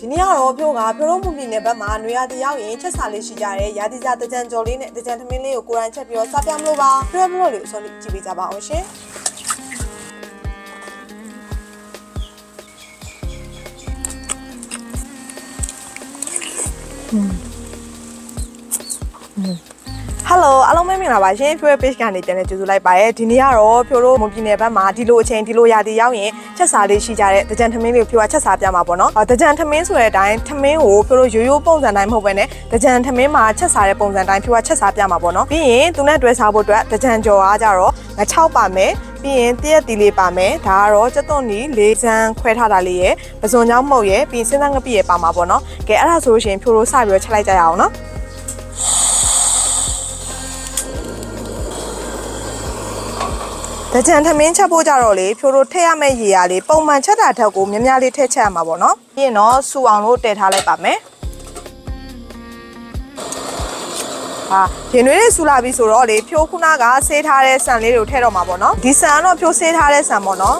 ဒီနေ့ကတော့ဖြိုးကဖြိုးတော့မှုပြည်နယ်ဘက်မှာနွေရာသီရောက်ရင်ချက်စားလေးရှိကြတယ်ရာသီစားတကြံကြော်လေးနဲ့တကြံသမင်းလေးကိုကိုရိုင်းချက်ပြီးတော့စားပြမလို့ပါဖြိုးဖြိုးလေးကိုစောလေးကြည့်ပေးကြပါအောင်ရှင်ဟ လိုအားလုံးပဲမင်္ဂလာပါရှင်ဖြိုးရဲ့ page ကနေပြန်လည်ကြိုဆိုလိုက်ပါရစေဒီနေ့ကတော့ဖြိုးတို့မွန်ပြည်နယ်ဘက်မှာဒီလိုအချိန်ဒီလိုရာသီရောက်ရင်ချက်စားလေးရှိကြတဲ့တကြံသမင်းလေးကိုဖြိုးကချက်စားပြမှာပေါ့နော်အော်တကြံသမင်းဆိုတဲ့အတိုင်းသမင်းကိုဖြိုးတို့ရိုးရိုးပုံစံတိုင်းမဟုတ်ဘဲနဲ့တကြံသမင်းမှာချက်စားတဲ့ပုံစံတိုင်းဖြိုးကချက်စားပြမှာပေါ့နော်ပြီးရင်သူနဲ့တွဲစားဖို့အတွက်တကြံကြော်အားကြတော့င6ပါမယ်ပြီးရင်တရက်တီလေးပါမယ်ဒါကတော့ကျက်သွန်နီလေးစမ်းခွဲထားတာလေးရယ်ပဇွန်ချောင်းမှုတ်ရယ်ပြီးရင်စင်းစမ်းငပိရယ်ပါမှာပေါ့နော်ကဲအဲ့ဒါဆိုလို့ရှိရင်ဖြိုးတို့စပြီးတော့ချက်လိုက်ကြရအောင်နော် တကြံထမင်းချက်ဖို့ကြတော့လေဖြိုးတို့ထည့်ရမယ့်ရေရလေးပုံမှန်ချက်တာထက်ကိုများများလေးထည့်ချက်ရမှာပေါ့နော်ပြီးရင်တော့စူအောင်လို့တည်ထားလိုက်ပါမယ်ဟာရင်နွေးလေးစူလာပြီဆိုတော့လေဖြိုးခုနကဆေးထားတဲ့ဆန်လေးတွေကိုထည့်တော့မှာပေါ့နော်ဒီဆန်ကတော့ဖြိုးဆေးထားတဲ့ဆန်ပေါ့နော်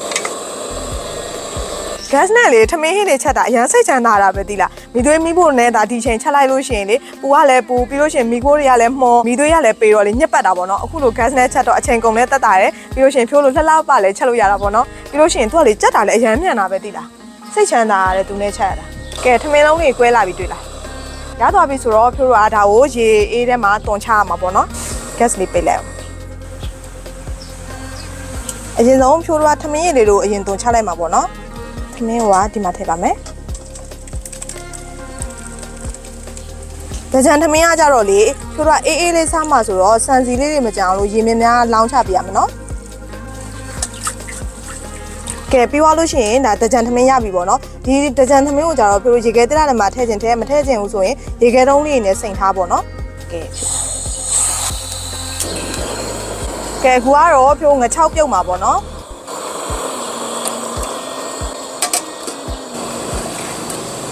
gas နဲ့လေထမင်းဟင်းတွေချက်တာအရန်စိတ်ချမ်းသာတာပဲသိလားမိသွေးမိဖို့နဲ့ဒါဒီချိန်ချက်လိုက်လို့ရှိရင်လေပူကလည်းပူပြီးလို့ရှိရင်မိခိုးတွေကလည်းမှုံမိသွေးကလည်းပေတော့လေညက်ပတ်တာပေါ့နော်အခုလို gas နဲ့ချက်တော့အချိန်ကုန်လဲတက်တာတယ်ပြီးလို့ရှိရင်ဖြိုးလို့လှလှပလည်းချက်လို့ရတာပေါ့နော်ပြီးလို့ရှိရင်သူကလေကြက်တာလည်းအရန်မြန်တာပဲသိလားစိတ်ချမ်းသာရတယ်သူနဲ့ချက်ရတာကဲထမင်းလုံးလေးကွဲလာပြီတွေ့လားရသွားပြီဆိုတော့ဖြိုးတို့အားဒါကိုရေအေးထဲမှာတွန်ချရမှာပေါ့နော် gas လေးပိတ်လိုက်အောင်အရင်ဆုံးဖြိုးတို့ကထမင်းရည်လေးတို့အရင်တွန်ချလိုက်မှာပေါ့နော် သမင်းကဒီမှာထည့်ပါမယ်။ကြံသမင်းကကြတော့လေချိုးတော့အေးအေးလေးစားမှဆိုတော့စံစီလေးတွေမကြအောင်လို့ရေမြများလောင်းချပြရမယ်နော်။ကဲပြီးသွားလို့ရှိရင်ဒါတကြံသမင်းရပြီပေါ့နော်။ဒီတကြံသမင်းကိုကြတော့ပြိုရေခဲတက်လာတယ်မှာထည့်ခြင်းထဲမထည့်ခြင်းဘူးဆိုရင်ရေခဲတုံးလေးနဲ့စိန်ထားပေါ့နော်။ကဲကဲအခုကတော့ဖြိုးငချောက်ပြုတ်မှာပေါ့နော်။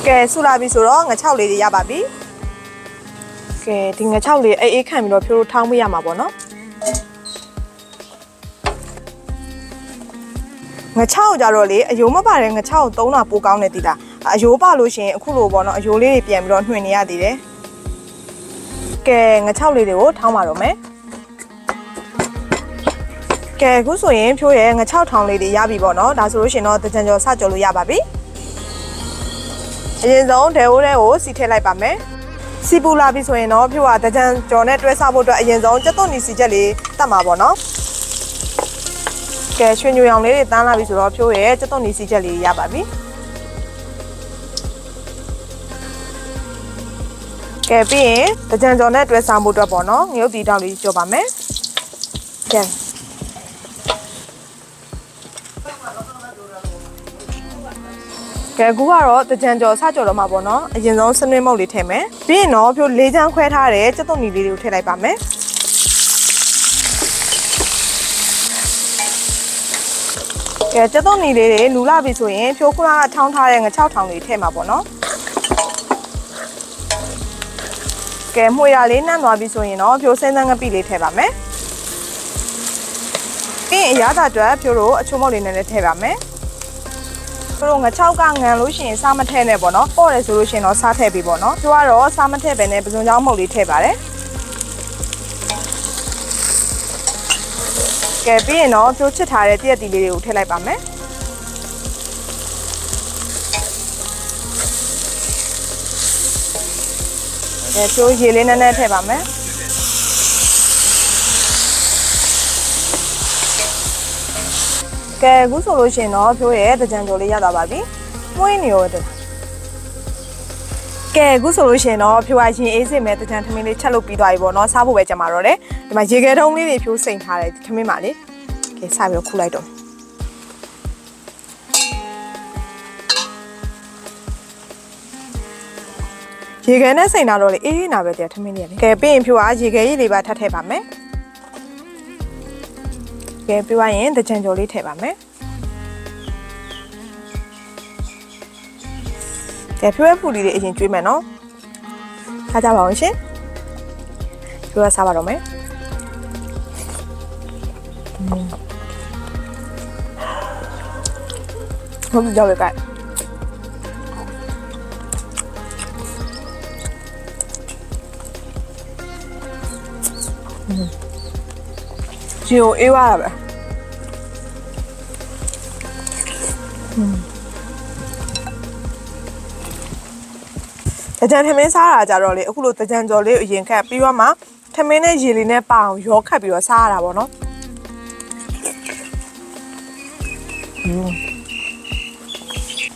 ကဲဆူလာပြီဆိုတော့ငချောက်လေးတွေရပါပြီကဲဒီငချောက်လေးအေးအေးခံပြီးတော့ဖြိုးထောင်းပေးရမှာပေါ့နော်ငချောက်ကြတော့လေအယိုးမပါတဲ့ငချောက်သုံးတာပိုကောင်းတယ်တိလားအယိုးပါလို့ရှိရင်အခုလိုပေါ့နော်အယိုးလေးတွေပြန်ပြီးတော့နှွင်နေရသေးတယ်ကဲငချောက်လေးတွေကိုထောင်းပါတော့မယ်ကဲအခုဆိုရင်ဖြိုးရဲ့ငချောက်ထောင်းလေးတွေရပြီပေါ့နော်ဒါဆိုလို့ရှိရင်တော့တကြံကျော်စကြော်လို့ရပါပြီ အရင်ဆုံးဒဲဝိုးတဲ့ကိုစီထည့်လိုက်ပါမယ်စီပူလာပြီဆိုရင်တော့ဖြိုးကတကြံကြော်နဲ့တွဲစားဖို့အတွက်အရင်ဆုံးကြက်သွန်နီစီချက်လေးတတ်မှာပေါ့နော်ကဲရွှေညူရောင်လေးတွေတန်းလာပြီဆိုတော့ဖြိုးရဲ့ကြက်သွန်နီစီချက်လေးရပါပြီကဲပြီးရင်တကြံကြော်နဲ့တွဲစားဖို့အတွက်ပေါ့နော်ငရုတ်တီတောက်လေးကြော်ပါမယ်ကဲ ကဲအခုကတော့တကြံကြော်စကြော်တော့မှာပေါ့နော်အရင်ဆုံးစနွေးမုတ်လေးထည့်မယ်ပြီးရင်တော့ဖြိုးလေးချမ်းခွဲထားတဲ့ကြက်သွန်နီလေးတွေကိုထည့်လိုက်ပါမယ်ကဲကြက်သွန်နီလေးတွေလူလာပြီဆိုရင်ဖြိုးခုနကထောင်းထားတဲ့ငချောက်ထောင်လေးထည့်မှာပေါ့နော်ကဲမှွေရလေးနှံ့သွားပြီဆိုရင်တော့ဖြိုးစင်းစမ်းငပိလေးထည့်ပါမယ်ပြီးရင်အရသာအတွက်ဖြိုးတို့အချိုးမုတ်လေးနဲ့လည်းထည့်ပါမယ် သူတို့ငချောက်ကငံလို့ရှိရင်စားမထည့်နဲ့ပေါ့နော်ပေါ့တယ်ဆိုလို့ရှိရင်တော့စားထည့်ပြီပေါ့နော်သူကတော့စားမထည့်ပဲနဲ့ပစုံချောင်းမုတ်လေးထည့်ပါတယ်ကဲပြီးရင်တော့ပြိုးချစ်ထားတဲ့တရက်တီလေးတွေကိုထည့်လိုက်ပါမယ်ကဲပြိုးရေလေးနည်းနည်းထည့်ပါမယ် ကဲအခုဆိုလို့ရှိရင်တော့ပြိုးရဲ့တကြံကြော်လေးရသွားပါပြီမွေးနေရောတဲ့ကဲအခုဆိုလို့ရှိရင်တော့ဖြိုးအရင်အေးစစ်မဲ့တကြံထမင်းလေးချက်လုပ်ပြီးသွားပြီပေါ့နော်စားဖို့ပဲကြမှာတော့တယ်ဒီမှာရေခဲတုံးလေးတွေဖြိုးစိန်ထားတယ်ဒီထမင်းပါလေကဲစပြီးတော့ခူလိုက်တော့ရေခဲနဲ့စိန်တာတော့လေအေးအေးနာပဲတရားထမင်းလေးရတယ်ကဲပြီးရင်ဖြိုးကရေခဲရည်လေးပါထပ်ထည့်ပါမယ် ကဲပြီးွားရင်တကြံကျော်လေးထည့်ပါမယ်ကဲပြွဲဖူလီလေးအရင်ကျွေးမယ်နော်ခါကြပါအောင်ရှင်ပြွဲစားပါတော့မယ်ဟုတ်ကြောက်ရကဲ嗯。 ဂျီကိုအေးွားတာပဲတကြံထမင်းစားတာကြတော့လေအခုလိုတကြံကြော်လေးကိုအရင်ခတ်ပြီးတော့မှထမင်းနဲ့ရေလေးနဲ့ပအောင်ရောခတ်ပြီးတော့စားရတာပေါ့နော်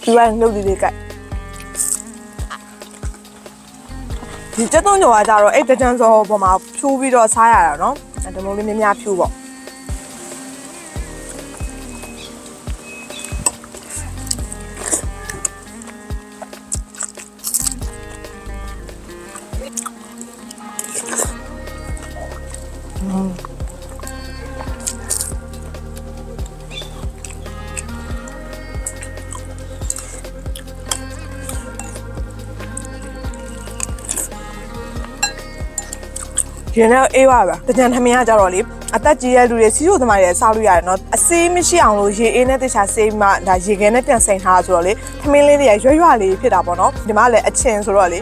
ဒီဝိုင်းလုပ်ဒီလေးကတ်ဒီကျက်သွန်းကြော်ကကြတော့အဲ့တကြံကြော်ပေါ်မှာဖြိုးပြီးတော့စားရတာနော်အဲ့ဒီလိုလေးများများဖြိုးပေါ့ ရင်တော့အေးပါပဲတကြံထမင်းကကြတော့လေအသက်ကြီးရဲ့လူတွေစီးရိုသမားတွေစားလို့ရတယ်နော်အစေးမရှိအောင်လို့ရေအေးနဲ့တခြားစေးမှဒါရေခဲနဲ့ပြန်စိန်ထားတာဆိုတော့လေထမင်းလေးတွေကရွရွလေးဖြစ်တာပေါ့နော်ဒီမှာလည်းအချင်ဆိုတော့လေ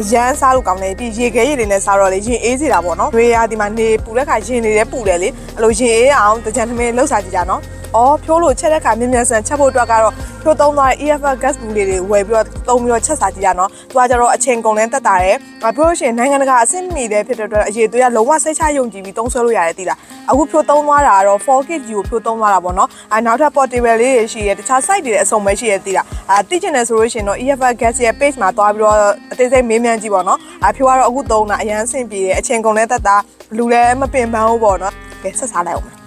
အရန်စားလို့ကောင်းတယ်ပြီးရေခဲရေတွေနဲ့စားတော့လေရင်အေးစီတာပေါ့နော်ရွေရဒီမှာနေပူတဲ့ခါရင်တွေလည်းပူတယ်လေအဲ့လိုရင်အေးအောင်တကြံထမင်းလှုပ်စားကြည့်ကြနော် အော်ဖြိုးလို့ချက်တဲ့ခါမြင်မြန်ဆန်ချက်ဖို့အတွက်ကတော့ဖြိုးသုံးသွားတဲ့ EFF gas ဘူးလေးတွေဝယ်ပြီးတော့သုံးပြီးတော့ချက်စားကြည့်ရနော်သူကကြတော့အချိန်ကုန်လဲတက်တာတယ်ငါပြောလို့ရှိရင်နိုင်ငံတကာအဆင့်မီတဲ့ဖြစ်တဲ့အတွက်အရေးသွေးကလုံးဝစိတ်ချယုံကြည်ပြီးသုံးဆွဲလို့ရတယ်တိလားအခုဖြိုးသုံးသွားတာကတော့ 4K ကိုဖြိုးသုံးသွားတာပေါ့နော်အဲနောက်ထပ် portable လေးတွေရှိရတခြား site တွေလည်းအစုံပဲရှိရတိလားအဲသိချင်တယ်ဆိုလို့ရှိရင်တော့ EFF gas ရဲ့ page မှာသွားပြီးတော့အသေးစိတ်မေးမြန်းကြည့်ပေါ့နော်အဲဖြိုးကတော့အခုသုံးတာအရန်ဆင်ပြေတယ်အချိန်ကုန်လဲတက်တာလူလည်းမပင်ပန်းဘူးပေါ့နော်ကဲဆက်စားလိုက်အောင်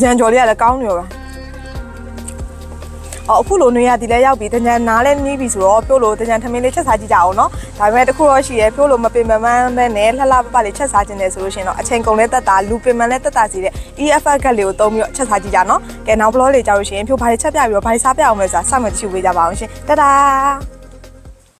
ကြံကြော်လေးကလည်းကောင်းနေရောပါအော်အခုလိုနေရဒီလဲရောက်ပြီတကြံနားလဲနီးပြီဆိုတော့ပြုတ်လို့တကြံထမင်းလေးချက်စားကြည့်ကြအောင်နော်ဒါပေမဲ့တခုတော့ရှိရဲပြုတ်လို့မပင်မမန်းပဲနဲ့လှလှပပလေးချက်စားခြင်းတယ်ဆိုလို့ရှိရင်တော့အချိန်ကုန်လဲတက်တာလူပင်မန်းလဲတက်တာစီတဲ့ EFF ကလေးကိုသုံးပြီးတော့ချက်စားကြည့်ကြနော်ကဲနောက်ဘလော့လေးကြောက်လို့ရှိရင်ဖြို့ဘာတွေချက်ပြပြီးတော့ဘာတွေစားပြအောင်လဲဆိုတာစမှတ်ကြည့်ပေးကြပါအောင်ရှင်တဒါ